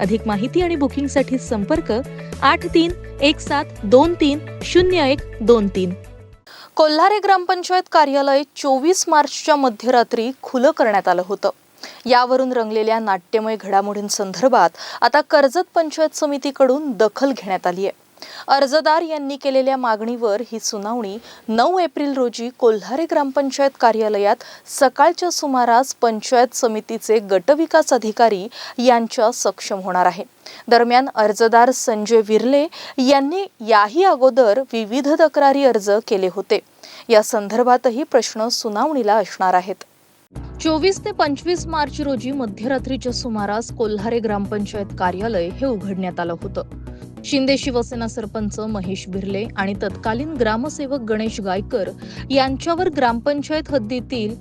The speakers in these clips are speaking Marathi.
अधिक माहिती आणि बुकिंगसाठी संपर्क आठ तीन एक सात दोन तीन शून्य एक दोन तीन. कोल्हारे ग्रामपंचायत कार्यालय चोवीस मार्चच्या मध्यरात्री खुलं करण्यात आलं होतं. यावरून रंगलेल्या नाट्यमय घडामोडींसंदर्भात आता कर्जत पंचायत समितीकडून दखल घेण्यात आली आहे अर्जदार यांनी केलेल्या मागणीवर ही सुनावणी नऊ एप्रिल रोजी कोल्हारे ग्रामपंचायत कार्यालयात सकाळच्या सुमारास पंचायत समितीचे गटविकास अधिकारी यांच्या सक्षम होणार आहे. दरम्यान अर्जदार संजय विर्ले यांनी याही अगोदर विविध तक्रारी अर्ज केले होते. या संदर्भातही प्रश्न सुनावणीला असणार आहेत. चोवीस ते पंचवीस मार्च रोजी मध्यरात्रीच्या सुमारास कोल्हारे ग्रामपंचायत कार्यालय हे उघडण्यात आलं होतं. शिंदे शिवसेना सरपंच महेश बिर्ले आणि तत्कालीन ग्रामसेवक गणेश गायकर यांच्यावर ग्रामपंचायत हद्दीतील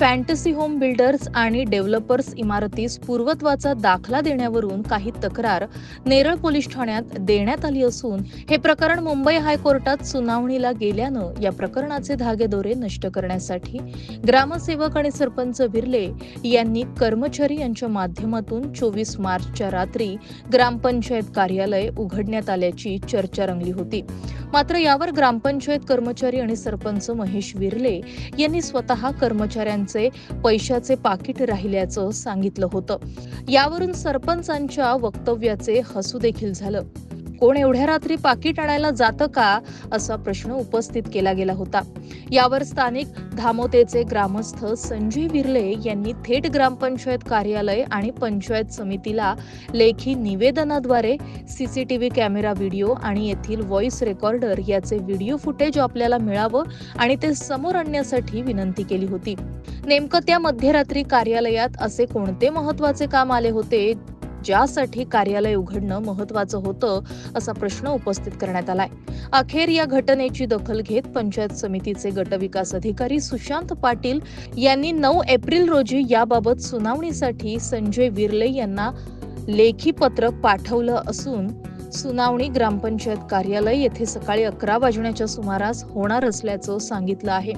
फॅन्टसी होम बिल्डर्स आणि डेव्हलपर्स इमारतीस पूर्वत्वाचा दाखला देण्यावरून काही तक्रार नेरळ पोलीस ठाण्यात देण्यात आली असून हे प्रकरण मुंबई हायकोर्टात सुनावणीला गेल्यानं या प्रकरणाचे धागेदोरे नष्ट करण्यासाठी ग्रामसेवक आणि सरपंच बिर्ले यांनी कर्मचारी यांच्या माध्यमातून चोवीस मार्चच्या रात्री ग्रामपंचायत कार्यालय उघडण्यात आल्याची चर्चा रंगली होती. मात्र यावर ग्रामपंचायत कर्मचारी आणि सरपंच महेश विर्ले यांनी स्वतः कर्मचाऱ्यांचे पैशाचे पाकिट राहिल्याचं सांगितलं होतं. यावरून सरपंचांच्या वक्तव्याचे हसू देखील झालं. कोण एवढ्या रात्री पाकिट आणायला जातं का असा प्रश्न उपस्थित केला गेला होता. यावर स्थानिक धामोतेचे ग्रामस्थ संजय विर्ले यांनी थेट ग्रामपंचायत कार्यालय आणि पंचायत समितीला लेखी निवेदनाद्वारे सीसीटीव्ही कॅमेरा व्हिडिओ आणि येथील व्हॉइस रेकॉर्डर याचे व्हिडिओ फुटेज आपल्याला मिळावं आणि ते समोर आणण्यासाठी विनंती केली होती. नेमकं त्या मध्यरात्री कार्यालयात असे कोणते महत्त्वाचे काम आले होते ज्यासाठी कार्यालय उघडणं महत्वाचं होतं असा प्रश्न उपस्थित करण्यात आलाय. अखेर या घटनेची दखल घेत पंचायत समितीचे गटविकास अधिकारी सुशांत पाटील यांनी नऊ एप्रिल रोजी याबाबत सुनावणीसाठी संजय विर्ले यांना लेखी पत्रक पाठवलं असून सुनावणी ग्रामपंचायत कार्यालय येथे सकाळी अकरा वाजण्याच्या सुमारास होणार असल्याचं सांगितलं आहे.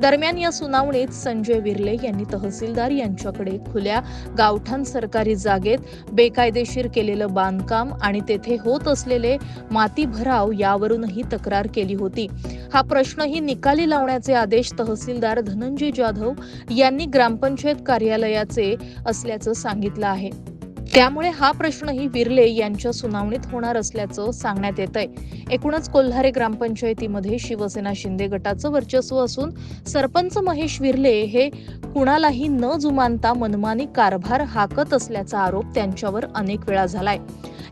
दरम्यान या सुनावणीत संजय विर्ले यांनी तहसीलदार यांच्याकडे खुल्या गावठाण सरकारी जागेत बेकायदेशीर केलेलं बांधकाम आणि तेथे होत असलेले माती भराव यावरूनही तक्रार केली होती. हा प्रश्नही निकाली लावण्याचे आदेश तहसीलदार धनंजय जाधव यांनी ग्रामपंचायत कार्यालयाचे असल्याचं सांगितलं आहे. त्यामुळे हा प्रश्नही विरले यांच्या सुनावणीत होणार असल्याचं सांगण्यात येत आहे एकूणच कोल्हारे ग्रामपंचायतीमध्ये शिवसेना शिंदे गटाचं वर्चस्व असून सरपंच महेश विरले हे कुणालाही न जुमानता मनमानी कारभार हाकत असल्याचा आरोप त्यांच्यावर अनेक वेळा झालाय.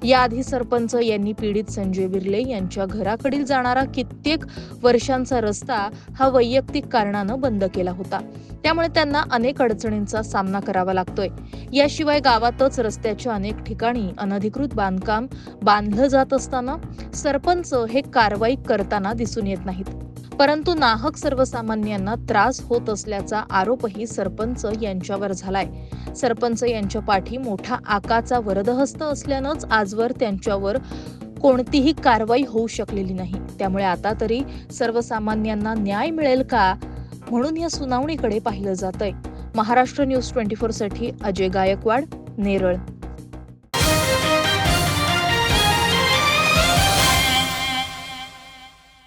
याआधी सरपंच यांनी पीडित संजय बिर्ले यांच्या घराकडील जाणारा कित्येक वर्षांचा रस्ता हा वैयक्तिक कारणानं बंद केला होता. त्यामुळे त्यांना अनेक अडचणींचा सामना करावा लागतोय. याशिवाय गावातच रस्त्याच्या अनेक ठिकाणी अनधिकृत बांधकाम बांधलं जात असताना सरपंच हे कारवाई करताना दिसून येत नाहीत. परंतु नाहक सर्वसामान्यांना त्रास होत असल्याचा आरोपही सरपंच यांच्यावर झालाय. सरपंच यांच्या पाठी मोठा आकाचा वरदहस्त असल्यानंच आजवर त्यांच्यावर कोणतीही कारवाई होऊ शकलेली नाही. त्यामुळे आता तरी सर्वसामान्यांना न्याय मिळेल का म्हणून या सुनावणीकडे पाहिलं जात आहे महाराष्ट्र न्यूज ट्वेंटी फोरसाठी अजय गायकवाड नेरळ.